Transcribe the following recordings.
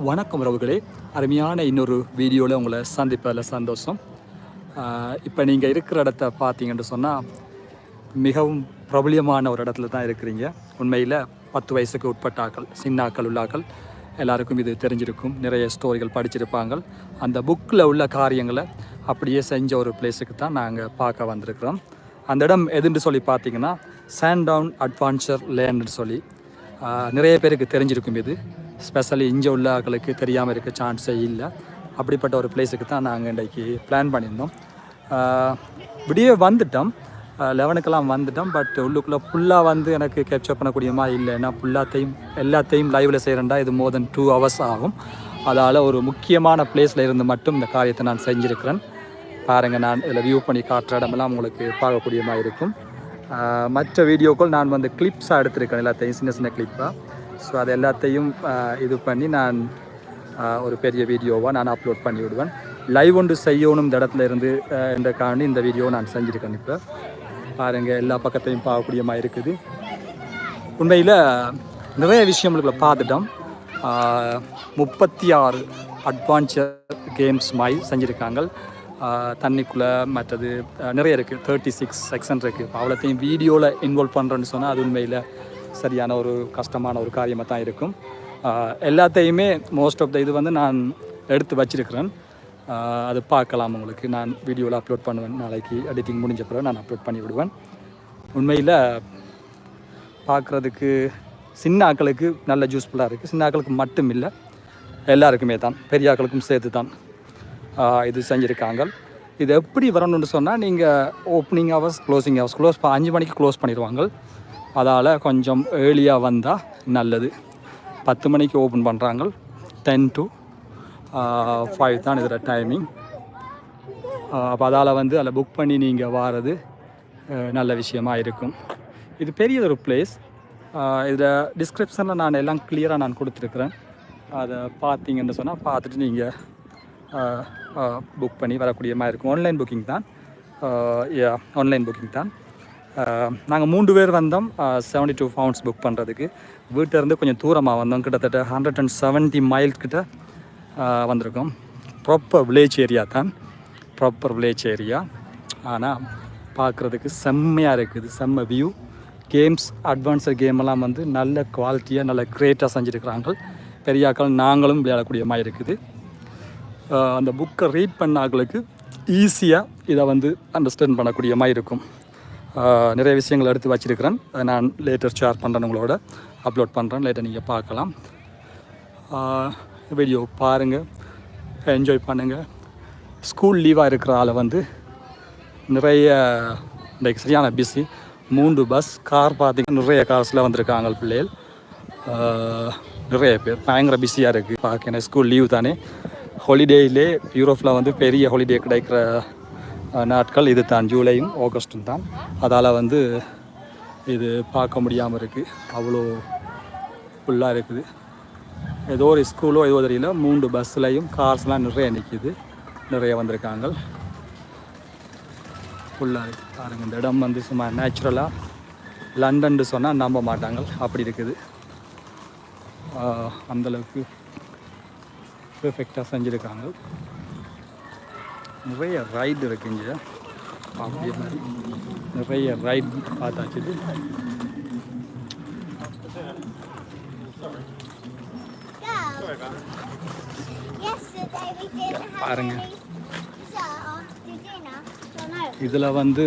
வணக்கம் உறவுகளே. அருமையான இன்னொரு வீடியோவில் உங்களை சந்திப்பதில் சந்தோஷம். இப்போ நீங்கள் இருக்கிற இடத்த பார்த்தீங்கன்னு சொன்னால் மிகவும் பிரபலியமான ஒரு இடத்துல தான் இருக்கிறீங்க. உண்மையில் பத்து வயசுக்கு உட்பட்ட ஆக்கள் ஆக்கள் உள்ளாக்கள். எல்லாருக்கும் இது தெரிஞ்சிருக்கும். நிறைய ஸ்டோரிகள் படிச்சிருப்பாங்க. அந்த புக்கில் உள்ள காரியங்களை அப்படியே செஞ்ச ஒரு பிளேஸுக்கு தான் நாங்கள் பார்க்க வந்திருக்கிறோம். அந்த இடம் எதுன்னு சொல்லி பார்த்தீங்கன்னா சாண்டவுன் அட்வான்ச்சர் லேண்ட்னு சொல்லி நிறைய பேருக்கு தெரிஞ்சிருக்கும் இது. ஸ்பெஷலி இங்கே உள்ள ஆட்களுக்கு தெரியாமல் இருக்க சான்ஸே இல்லை. அப்படிப்பட்ட ஒரு பிளேஸுக்கு தான் நாங்கள் இன்றைக்கு பிளான் பண்ணியிருந்தோம். விடிய வந்துட்டோம். லெவனுக்கெல்லாம் வந்துட்டோம். பட் உள்ளுக்குள்ளே ஃபுல்லாக வந்து எனக்கு கேப்சர் பண்ணக்கூடியமா இல்லை. ஏன்னா ஃபுல்லாத்தையும் எல்லாத்தையும் லைவில் செய்கிறேன்டா இது மோர் தென் டூ ஹவர்ஸ் ஆகும். அதால் ஒரு முக்கியமான பிளேஸில் இருந்து மட்டும் இந்த காரியத்தை நான் செஞ்சுருக்கிறேன். பாருங்கள் நான் இதில் வியூ பண்ணி காட்டுற இடமெல்லாம் உங்களுக்கு பார்க்கக்கூடியமாக இருக்கும். மற்ற வீடியோக்கள் நான் வந்து கிளிப்ஸாக எடுத்திருக்கேன். எல்லாத்தையும் சின்ன சின்ன கிளிப்பாக ஸோ அது எல்லாத்தையும் இது பண்ணி நான் ஒரு பெரிய வீடியோவாக நான் அப்லோட் பண்ணி விடுவேன் லைவ் ஒன்று செய்யணும் இந்த இடத்துல இருந்து என்ற காரணி இந்த வீடியோவை நான் செஞ்சுருக்கேன் இப்போ. பாருங்கள் எல்லா பக்கத்தையும் பார்க்கக்கூடியமாக இருக்குது. உண்மையில் நிறைய விஷயங்களுக்குள்ள பார்த்துட்டோம். முப்பத்தி ஆறு அட்வான்ச்சர் கேம்ஸ் மாதிரி செஞ்சுருக்காங்க. தண்ணிக்குள்ளே மற்றது நிறைய இருக்குது தேர்ட்டி சிக்ஸ் செக்ஷன் இருக்குது அவ்வளோத்தையும் வீடியோவில் இன்வால்வ் பண்ணுறேன்னு சொன்னால் அது உண்மையில் சரியான ஒரு கஷ்டமான ஒரு காரியமாக தான் இருக்கும். எல்லாத்தையுமே மோஸ்ட் ஆஃப் த இது வந்து நான் எடுத்து வச்சிருக்கிறேன். அது பார்க்கலாம் உங்களுக்கு. நான் வீடியோவில் அப்லோட் பண்ணுவேன். நாளைக்கு எடிட்டிங் முடிஞ்ச பிறகு நான் அப்லோட் பண்ணி விடுவேன். உண்மையில் பார்க்குறதுக்கு சின்ன ஆக்களுக்கு நல்ல யூஸ்ஃபுல்லாக இருக்குது சின்ன ஆக்களுக்கு மட்டும் இல்லை எல்லாருக்குமே தான். பெரிய ஆக்களுக்கும் சேர்த்து தான் இது செஞ்சுருக்காங்க. இது எப்படி வரணும்னு சொன்னால் நீங்கள் opening hours closing hours close அஞ்சு மணிக்கு க்ளோஸ் பண்ணிடுவாங்க. அதால் கொஞ்சம் ஏர்லியாக வந்தால் நல்லது. பத்து மணிக்கு ஓப்பன் பண்ணுறாங்க டென் டு ஃபைவ் தான் இதில் டைமிங் அப்போ அதால் வந்து அதில் புக் பண்ணி நீங்கள் வாரது நல்ல விஷயமா இருக்கும். இது பெரிய ஒரு பிளேஸ் இதில் டிஸ்கிரிப்ஷனில் நான் எல்லாம் கிளியராக நான் கொடுத்துருக்குறேன். அதை பார்த்தீங்கன்னு சொன்னால் பார்த்துட்டு நீங்கள் புக் பண்ணி வரக்கூடிய மாதிரி இருக்கும். ஆன்லைன் புக்கிங் தான். ஆன்லைன் புக்கிங் தான். நாங்கள் மூன்று பேர் வந்தோம். செவன்டி டூ பவுண்ட்ஸ் புக் பண்ணுறதுக்கு வீட்டிலேருந்து கொஞ்சம் தூரமாக வந்தோம். கிட்டத்தட்ட ஹண்ட்ரட் அண்ட் செவன்ட்டி மைல் கிட்ட வந்திருக்கோம். ப்ராப்பர் வில்லேஜ் ஏரியா தான். ப்ராப்பர் வில்லேஜ் ஏரியா ஆனால் பார்க்குறதுக்கு செம்மையாக இருக்குது. செம்ம வியூ கேம்ஸ் அட்வான்ஸர் கேம் எல்லாம் வந்து நல்ல குவாலிட்டியாக நல்ல கிரேட்டாக செஞ்சுருக்கிறாங்க பெரியாக்கள் நாங்களும் விளையாடக்கூடிய மாதிரி இருக்குது. அந்த புக்கை ரீட் பண்ணாங்களுக்கு ஈஸியாக இதை வந்து அண்டர்ஸ்டாண்ட் பண்ணக்கூடிய மாதிரி இருக்கும். நிறைய விஷயங்கள் எடுத்து வச்சிருக்கிறேன். அதை நான் லேட்டர் ஷேர் பண்ணுறேன் உங்களோட. அப்லோட் பண்ணுறேன் லேட்டர் நீங்கள் பார்க்கலாம். வீடியோ பாருங்கள் என்ஜாய் பண்ணுங்கள் ஸ்கூல் லீவாக இருக்கிற ஆளை வந்து நிறைய இன்றைக்கு சரியான பிஸி மூன்று பஸ் கார் பார்த்திங்கன்னா நிறைய கார்ஸில் வந்திருக்காங்க பிள்ளைகள். நிறைய பேர். பயங்கர பிஸியாக இருக்குது பார்க்க ஸ்கூல் லீவ் தானே. ஹாலிடேயிலே யூரோப்பில் வந்து பெரிய ஹாலிடே கிடைக்கிற நாட்கள். இது தான் ஜூலையும் ஆகஸ்ட்டும் தான். அதால் வந்து இது பார்க்க முடியாமல் இருக்குது அவ்வளோ ஃபுல்லாக இருக்குது. ஏதோ ஒரு ஸ்கூலோ ஏதோ தெரியல. மூன்று பஸ்லையும் கார்ஸ்லாம் நிறைய நிற்கிது நிறைய வந்திருக்காங்க. ஃபுல்லாக இருக்குது பாருங்கள் இந்த இடம் வந்து சும்மா நேச்சுரலாக லண்டன்னு சொன்னால் நம்ப மாட்டாங்க. அப்படி இருக்குது. அந்தளவுக்கு பெர்ஃபெக்டாக செஞ்சுருக்காங்க. நிறைய ரைடு இருக்கு இங்கே. அப்படியே மாதிரி நிறைய ரைட் பார்த்தாச்சு. பாருங்க. இதில் வந்து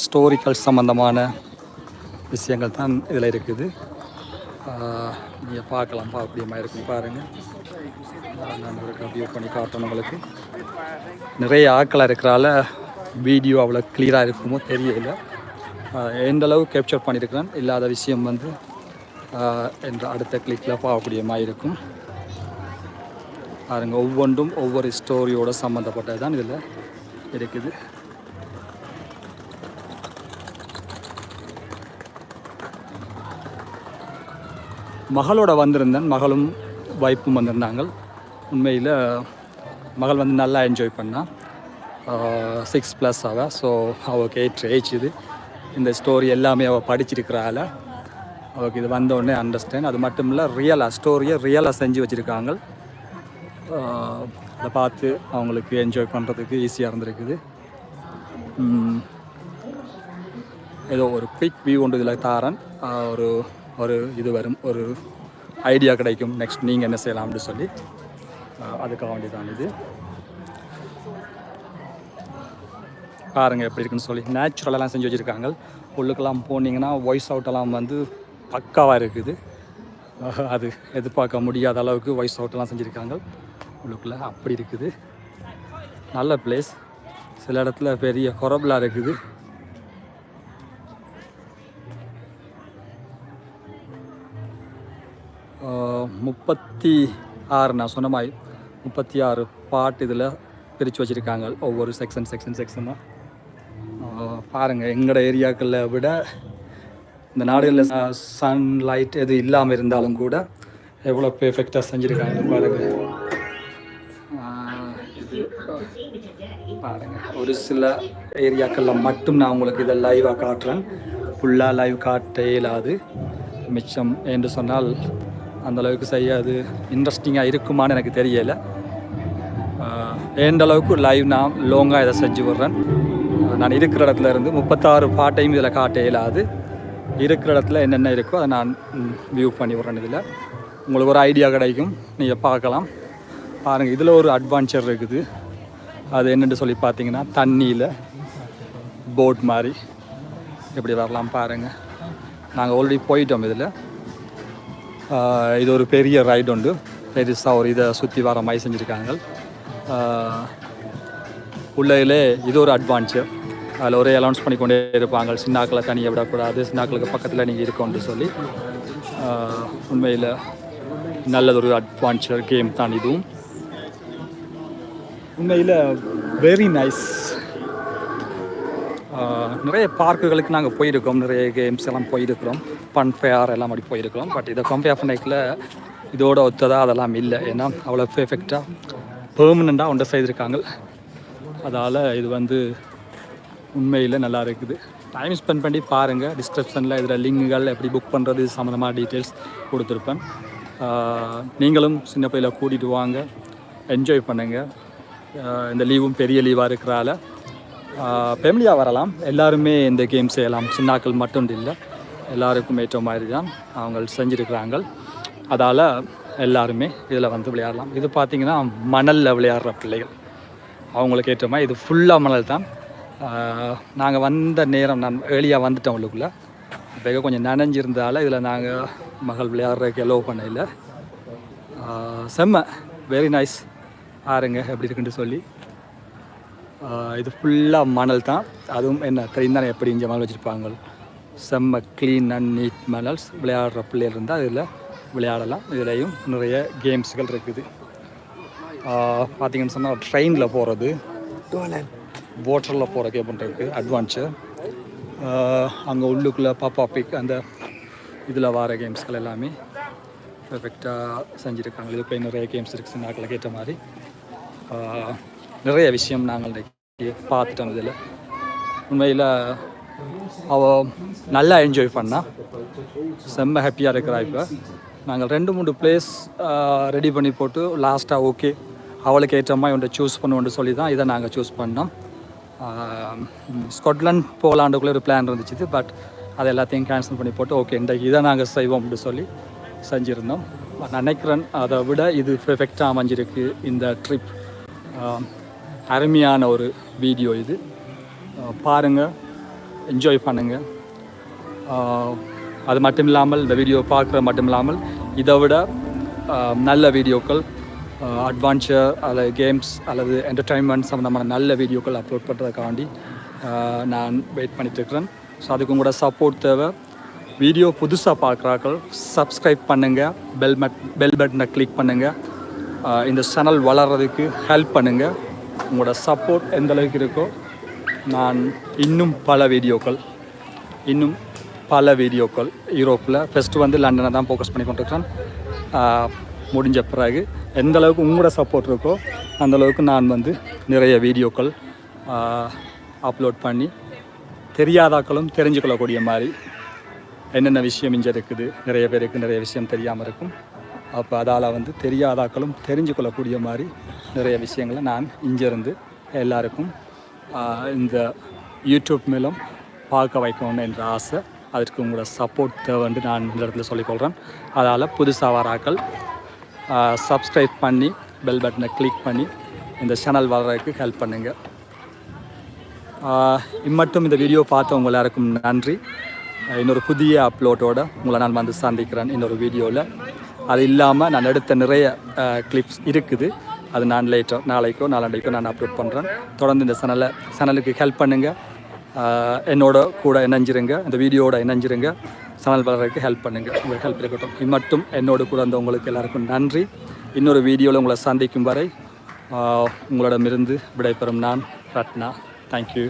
ஸ்டோரிக்கல் சம்மந்தமான விஷயங்கள் தான் இதில் இருக்குது. நீங்கள் பார்க்கலாம் அப்படியே இருக்கும் பாருங்கள் நான் ஒரு வியூ பண்ணி காட்டணும் உங்களுக்கு நிறைய ஆட்களாக இருக்கிறால வீடியோ அவ்வளோ கிளியராக இருக்குமோ தெரியல. எந்த அளவு கேப்சர் பண்ணியிருக்கிறேன் இல்லாத விஷயம் வந்து என்ற அடுத்த கிளிக்கில் பார்க்கக்கூடிய மாதிரி இருக்கும். பாருங்கள் ஒவ்வொன்றும் ஒவ்வொரு ஸ்டோரியோட சம்மந்தப்பட்டது தான் இதில் இருக்குது. மகளோட வந்திருந்தேன். மகளும் வைப்பும் வந்திருந்தாங்க. உண்மையில் மகள் வந்து நல்லா என்ஜாய் பண்ணா. சிக்ஸ் ப்ளஸ் அவள் ஸோ அவளுக்கு எயிட் ஏஜ் இது. இந்த ஸ்டோரி எல்லாமே அவள் படிச்சிருக்கிறாள். அவளுக்கு இது வந்தோடனே அண்டர்ஸ்டாண்ட் அது மட்டும் இல்லை ரியலாக ஸ்டோரியை ரியலாக செஞ்சு வச்சுருக்காங்க. அதை பார்த்து அவங்களுக்கு என்ஜாய் பண்ணுறதுக்கு ஈஸியாக இருந்திருக்குது. ஏதோ ஒரு குயிக் வியூ ஒன்று இதில் தாரன். ஒரு ஒரு இது வரும் ஒரு ஐடியா கிடைக்கும். நெக்ஸ்ட் நீங்கள் என்ன செய்யலாம்னு சொல்லி அதுக்காக அதுக்காக வேண்டியதான் இது. பாருங்கள் எப்படி இருக்குன்னு சொல்லி. நேச்சுரலெல்லாம் செஞ்சு வச்சுருக்காங்க. உள்ளுக்கெல்லாம் போனீங்கன்னா வாய்ஸ் அவுட்டெல்லாம் வந்து பக்காவாக இருக்குது. அது எதிர்பார்க்க முடியாத அளவுக்கு வாய்ஸ் அவுட்டெல்லாம் செஞ்சுருக்காங்க. உள்ளுக்குள்ளே அப்படி இருக்குது. நல்ல பிளேஸ் சில இடத்துல பெரிய ஹொரபிளாக இருக்குது. முப்பத்தி ஆறு நான் சொன்ன மாதிரி முப்பத்தி ஆறு பாட்டு இதில் பிரித்து வச்சுருக்காங்க. ஒவ்வொரு செக்ஷன் செக்ஷன் செக்ஷனாக பாருங்கள் எங்களோட ஏரியாக்களில் விட இந்த நாடுகளில் சன்லைட் எது இல்லாமல் இருந்தாலும் கூட எவ்வளோ பெர்ஃபெக்டாக செஞ்சுருக்காங்க பாருங்கள் இது பாருங்கள் ஒரு சில ஏரியாக்களில் மட்டும் நான் உங்களுக்கு இதை லைவாக காட்டுறேன். ஃபுல்லாக லைவ் காட்ட இயலாது. மிச்சம் என்று சொன்னால் அந்தளவுக்கு செய்யாது இன்ட்ரெஸ்டிங்காக இருக்குமான்னு எனக்கு தெரியலை. எந்த அளவுக்கு லைவ் நான் லாங்காக இதை செஞ்சு விட்றேன். நான் இருக்கிற இடத்துல இருந்து முப்பத்தாறு பாட்டையும் இதில் காட்ட இயலாது. இருக்கிற இடத்துல என்னென்ன இருக்கோ அதை நான் வியூ பண்ணி விட்றேன் இதில். உங்களுக்கு ஒரு ஐடியா கிடைக்கும் நீங்கள் பார்க்கலாம். பாருங்கள் இதில் ஒரு அட்வான்ச்சர் இருக்குது. அது என்னென்னு சொல்லி பார்த்தீங்கன்னா தண்ணியில் போட் மாதிரி. எப்படி வரலாம் பாருங்கள் நாங்கள் ஆல்ரெடி போயிட்டோம் இதில். இது ஒரு பெரிய ரைடு உண்டு. பெருசாக ஒரு இதை சுற்றி வர மாதிரி செஞ்சுருக்காங்க. உள்ளே இது ஒரு அட்வான்ச்சர் அதில் ஒரே அலௌன்ஸ் பண்ணி கொண்டே இருப்பாங்க. சின்னாக்களை தனியாக விடக்கூடாது. சின்னாக்களுக்கு பக்கத்தில் நீங்கள் இருக்கோன்னு சொல்லி. உண்மையில் நல்லதொரு அட்வான்ச்சர் கேம் தான் இதுவும். உண்மையில் வெரி நைஸ் நிறைய பார்க்குகளுக்கு நாங்கள் போயிருக்கோம். நிறைய கேம்ஸ் எல்லாம் போயிருக்கிறோம். ஃபன் ஃபேர் எல்லாம் அப்படி போயிருக்கிறோம். பட் இதை கம்பேர் பண்ணிக்கல. இதோட ஒத்ததாக அதெல்லாம் இல்லை. ஏன்னா அவ்வளோ பெர்ஃபெக்டாக பெர்மனண்ட்டாக ஒன்றை செய்திருக்காங்க அதால் இது வந்து உண்மையில் நல்லா இருக்குது. டைம் ஸ்பெண்ட் பண்ணி பாருங்கள் டிஸ்கிரிப்ஷனில் இதில் லிங்குகள் எப்படி புக் பண்ணுறது இது சம்மந்தமாக டீட்டெயில்ஸ் கொடுத்துருப்பேன். நீங்களும் சின்ன பிள்ளையில கூட்டிகிட்டு வாங்க. என்ஜாய் பண்ணுங்கள் இந்த லீவும் பெரிய லீவாக இருக்கிறால. ஃபேமிலியாக வரலாம். எல்லாருமே இந்த கேம் செய்யலாம். சின்னாக்கள் மட்டும் இல்லை எல்லாருக்கும் ஏற்ற மாதிரி தான் அவங்க செஞ்சுருக்கிறாங்க அதால் எல்லாருமே இதில் வந்து விளையாடலாம். இது பார்த்திங்கன்னா மணலில் விளையாடுற பிள்ளைகள். அவங்களுக்கு ஏற்ற மாதிரி இது ஃபுல்லாக மணல் தான். நாங்கள் வந்த நேரம் நான் ஏர்லியாக வந்துட்டோம் உள்ளுக்குள்ளே. இப்போ கொஞ்சம் நனைஞ்சிருந்தால இதில் நாங்கள் மகள் விளையாடுறதுக்கு எலோவ் பண்ண இல்லை செம்ம. வெரி நைஸ் ஆறுங்க எப்படி இருக்குன்னு சொல்லி. இது ஃபுல்லாக மணல் தான். அதுவும் என்ன தெரிந்தானே தானே எப்படி இங்கே மணல் வச்சுருப்பாங்க? செம்ம க்ளீன் அண்ட் நீட் மணல்ஸ் விளையாடுற பிள்ளைகள் இருந்தால் அதில் விளையாடலாம். இதுலேயும் நிறைய கேம்ஸ்கள் இருக்குது. பார்த்திங்கன்னு பார்த்தீங்கன்னு சொன்னால் ட்ரெயினில் போகிறது வாட்டரில் போகிற கேம் இருக்குது அட்வான்ச்சர் அங்கே உள்ளுக்குள்ளே பாப்பா பிக் அந்த இதில் வர கேம்ஸ்கள் எல்லாமே பெர்ஃபெக்டாக செஞ்சுருக்காங்க. இது போய் நிறைய கேம்ஸ் இருக்குது சின்னாக்களை கேட்ட மாதிரி. நிறைய விஷயம் நாங்கள் பார்த்துட்டேன் பார்த்துட்டோம் இதில். உண்மையில் அவள் நல்லா என்ஜாய் பண்ணா. செம்ம ஹாப்பியாக இருக்கிறா இப்போ. நாங்கள் ரெண்டு மூணு பிளேஸ் ரெடி பண்ணி போட்டு லாஸ்ட்டாக ஓகே அவளுக்கு ஏற்ற மாதிரி ஒன்றை சூஸ் பண்ணுவோன்னு சொல்லி தான் இதை நாங்கள் சூஸ் பண்ணோம். ஆஹ் ஸ்காட்லாண்ட் போகலாண்டுக்குள்ளே ஒரு பிளான் இருந்துச்சு பட் அது எல்லாத்தையும் கேன்சல் பண்ணி போட்டு ஓகே இன்றைக்கு இதை நாங்கள் செய்வோம் அப்படின்னு சொல்லி செஞ்சுருந்தோம். நினைக்கிறேன் அதை விட இது பெர்ஃபெக்டாக அமைஞ்சிருக்கு இந்த ட்ரிப் அருமையான ஒரு வீடியோ இது. பாருங்கள் என்ஜாய் பண்ணுங்கள் அது மட்டும் இல்லாமல் இந்த வீடியோ பார்க்குறது மட்டும் இல்லாமல் இதை விட நல்ல வீடியோக்கள் அட்வான்ச்சர் அல்லது கேம்ஸ் அல்லது என்டர்டைன்மெண்ட் சம்மந்தமான நல்ல வீடியோக்கள் அப்லோட் பண்ணுறதுக்காண்டி நான் வெயிட் பண்ணிட்டுருக்கிறேன். ஸோ அதுக்கு உங்களோட சப்போர்ட் தேவை. வீடியோ புதுசாக பார்க்குறாக்கள் சப்ஸ்கிரைப் பண்ணுங்கள் பெல் பட் பெல் பட்டனை கிளிக் பண்ணுங்கள் இந்த சேனல் வளர்கிறதுக்கு ஹெல்ப் பண்ணுங்கள் உங்களோட சப்போர்ட் எந்த அளவுக்கு இருக்கோ நான் இன்னும் பல வீடியோக்கள் இன்னும் பல வீடியோக்கள் யூரோப்பில் ஃபஸ்ட்டு வந்து லண்டனை தான் ஃபோக்கஸ் பண்ணி கொண்டிருக்கிறேன். முடிஞ்ச பிறகு எந்த அளவுக்கு உங்களோட சப்போர்ட் இருக்கோ அந்தளவுக்கு நான் வந்து நிறைய வீடியோக்கள் அப்லோட் பண்ணி தெரியாதாக்களும் தெரிஞ்சுக்கொள்ளக்கூடிய மாதிரி என்னென்ன விஷயம் இங்கே இருக்குது நிறைய பேருக்கு நிறைய விஷயம் தெரியாமல் இருக்கும். அப்போ அதால் வந்து தெரியாதாக்களும் தெரிஞ்சு கொள்ளக்கூடிய மாதிரி நிறைய விஷயங்களை நான் இங்கேருந்து எல்லாருக்கும் இந்த யூடியூப் மூலம் பார்க்க வைக்கணும் என்ற ஆசை. அதற்கு உங்களோட சப்போர்ட் தேவைன்னு நான் இந்த இடத்துல சொல்லிக்கொள்கிறேன் அதால் புதுசாக வராக்கள் சப்ஸ்கிரைப் பண்ணி பெல் பட்டனை கிளிக் பண்ணி இந்த சேனல் வளர்கிறதுக்கு ஹெல்ப் பண்ணுங்கள் இம்மட்டும் இந்த வீடியோ பார்த்தவங்க எல்லாருக்கும் நன்றி. இன்னொரு புதிய அப்லோடோடு உங்களை நான் வந்து சந்திக்கிறேன். இன்னொரு வீடியோவில் அது இல்லாமல் நான் எடுத்த நிறைய கிளிப்ஸ் இருக்குது. அது நான் லேட்டோ நாளைக்கோ நாளாண்டைக்கோ நான் அப்லோட் பண்ணுறேன் தொடர்ந்து இந்த சேனலை சேனலுக்கு ஹெல்ப் பண்ணுங்கள் என்னோட கூட இணைஞ்சிருங்க. இந்த வீடியோட இணைஞ்சிருங்க. சேனல் வளர்கிறதுக்கு ஹெல்ப் பண்ணுங்கள் உங்களுக்கு ஹெல்ப் இருக்கட்டும். இம்மட்டும் என்னோட கூட வந்து உங்களுக்கு எல்லாருக்கும் நன்றி. இன்னொரு வீடியோவில் உங்களை சந்திக்கும் வரை உங்களிடமிருந்து விடைபெறும் நான் ரத்னா. தேங்க்யூ